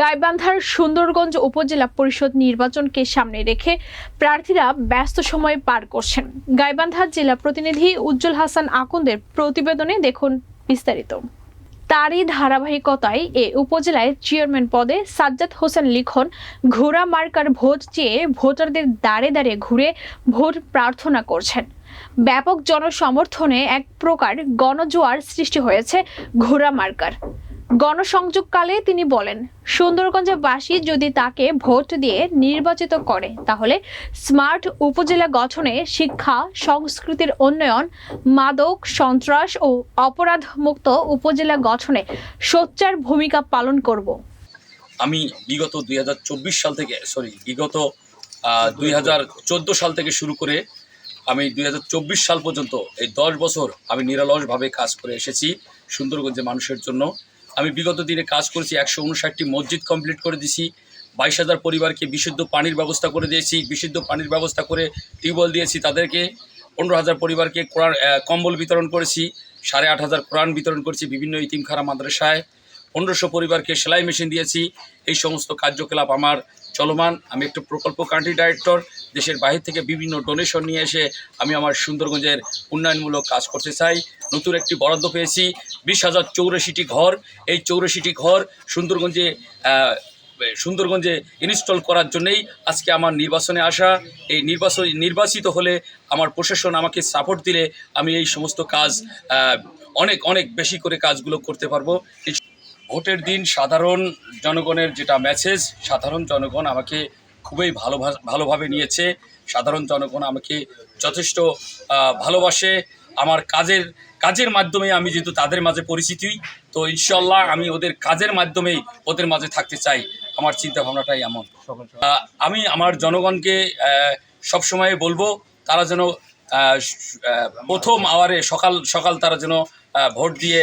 গাইবান্ধার সুন্দরগঞ্জ উপজেলা পরিষদ নির্বাচনকে সামনে রেখে প্রার্থীরা ব্যস্ত সময় পার করছেন। গাইবান্ধা জেলা প্রতিনিধি উজ্জ্বল হাসান আকন্দের প্রতিবেদনে দেখুন বিস্তারিত। তারই ধারাবাহিকতায় এ উপজেলায় চেয়ারম্যান পদে সাজ্জাদ হোসেন লিখন ঘোড়া মার্কার ভোট চেয়ে ভোটারদের দাঁড়ে দাঁড়ে ঘুরে ভোট প্রার্থনা করছেন। ব্যাপক জনসমর্থনে এক প্রকার গণজোয়ার সৃষ্টি হয়েছে ঘোড়া মার্কার। গণসংযোগকালে তিনি বলেন, সুন্দরগঞ্জবাসী যদি তাকে ভোট দিয়ে নির্বাচিত করে, তাহলে স্মার্ট উপজেলা গঠনে শিক্ষা, সংস্কৃতির উন্নয়ন, মাদক, সন্ত্রাস ও অপরাধ মুক্ত উপজেলা গঠনে সোচ্চার ভূমিকা পালন করব। আমি বিগত দুই হাজার চব্বিশ সাল থেকে সরি বিগত দুই হাজার চোদ্দ সাল থেকে শুরু করে আমি দুই হাজার চব্বিশ সাল পর্যন্ত এই দশ বছর আমি নিরলসভাবে কাজ করে এসেছি সুন্দরগঞ্জের মানুষের জন্য। আমি বিগত দিনে কাজ করেছি একশো উনষাটটি মসজিদ কমপ্লিট করে দিছি, বাইশ হাজার পরিবারকে বিশুদ্ধ পানির ব্যবস্থা করে দিয়েছি, বিশুদ্ধ পানির ব্যবস্থা করে টিউবওয়েল দিয়েছি তাদেরকে, পনেরো হাজার পরিবারকে কোরআন কম্বল বিতরণ করেছি, সাড়ে আট হাজার কোরআন বিতরণ করেছি বিভিন্ন ইতিমখারা মাদ্রাসায়, পনেরোশো পরিবারকে সেলাই মেশিন দিয়েছি, এই সমস্ত কার্যকলাপ আমার চলমান। আমি একটু প্রকল্প কান্ট্রি ডাইরেক্টর, দেশের বাইরে থেকে বিভিন্ন ডোনেশন নিয়ে এসে আমি আমার সুন্দরগঞ্জের উন্নয়নমূলক কাজ করতে চাই। নতুন একটি বরাদ্দ পেয়েছি, বিশ হাজার চৌরাশিটি ঘর। এই চৌরাশিটি ঘর সুন্দরগঞ্জে সুন্দরগঞ্জে ইনস্টল করার জন্যেই আজকে আমার নির্বাচনে আসা। এই নির্বাচন, নির্বাচিত হলে আমার প্রশাসন আমাকে সাপোর্ট দিলে আমি এই সমস্ত কাজ অনেক অনেক বেশি করে কাজগুলো করতে পারব। ভোটের দিন সাধারণ জনগণের যেটা মেসেজ সাধারণ জনগণ আমাকে খুবই ভালো ভালোভাবে নিয়েছে। সাধারণ জনগণ আমাকে যথেষ্ট ভালোবাসে। আমার কাজের কাজের মাধ্যমে আমি যেহেতু তাদের মাঝে পরিচিতি তো ইনশাল্লাহ আমি ওদের কাজের মাধ্যমেই ওদের মাঝে থাকতে চাই। আমার চিন্তা ভাবনাটাই এমন আমি আমার জনগণকে সবসময় বলব, তারা যেন প্রথম আওয়ারে সকাল সকাল তারা যেন ভোট দিয়ে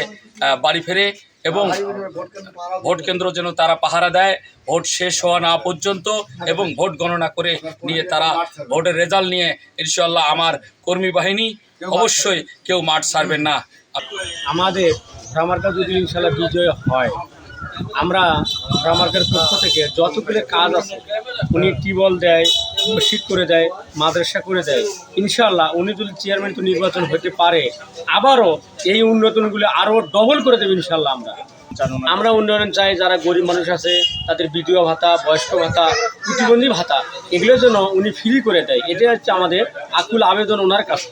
বাড়ি ফেরে। এবং ভোট কেন্দ্র যেন তারা পাহারা দেয় ভোট শেষ হওয়া না পর্যন্ত এবং ভোট গণনা করে নিয়ে তারা ভোটের রেজাল্ট নিয়ে ইনশাল্লাহ আমার কর্মী বাহিনী অবশ্যই কেউ মাঠ ছাড়বেন না। আমাদের ভ্রামার্কা যদি ইনশাল্লাহ বিজয় হয় আমরা ভ্রামার্কার পক্ষ থেকে যতগুলো কাজ আছে উনি টিউবওয়েল দেয় মসজিদ করে দেয়, মাদ্রাসা করে দেয়। ইনশাল্লাহ উনি যদি চেয়ারম্যান তো নির্বাচন হতে পারে। আবারও এই উন্নয়নগুলো আরও ডবল করে দেবে ইনশাল্লাহ আমরা। আমরা উন্নয়ন চাই, যারা গরিব মানুষ আছে, তাদের বিধবা ভাতা, বয়স্ক ভাতা, প্রতিবন্ধী ভাতা এগুলোর জন্য উনি ফ্রি করে দেয়। এটা হচ্ছে আমাদের আকুল আবেদন ওনার কাছে।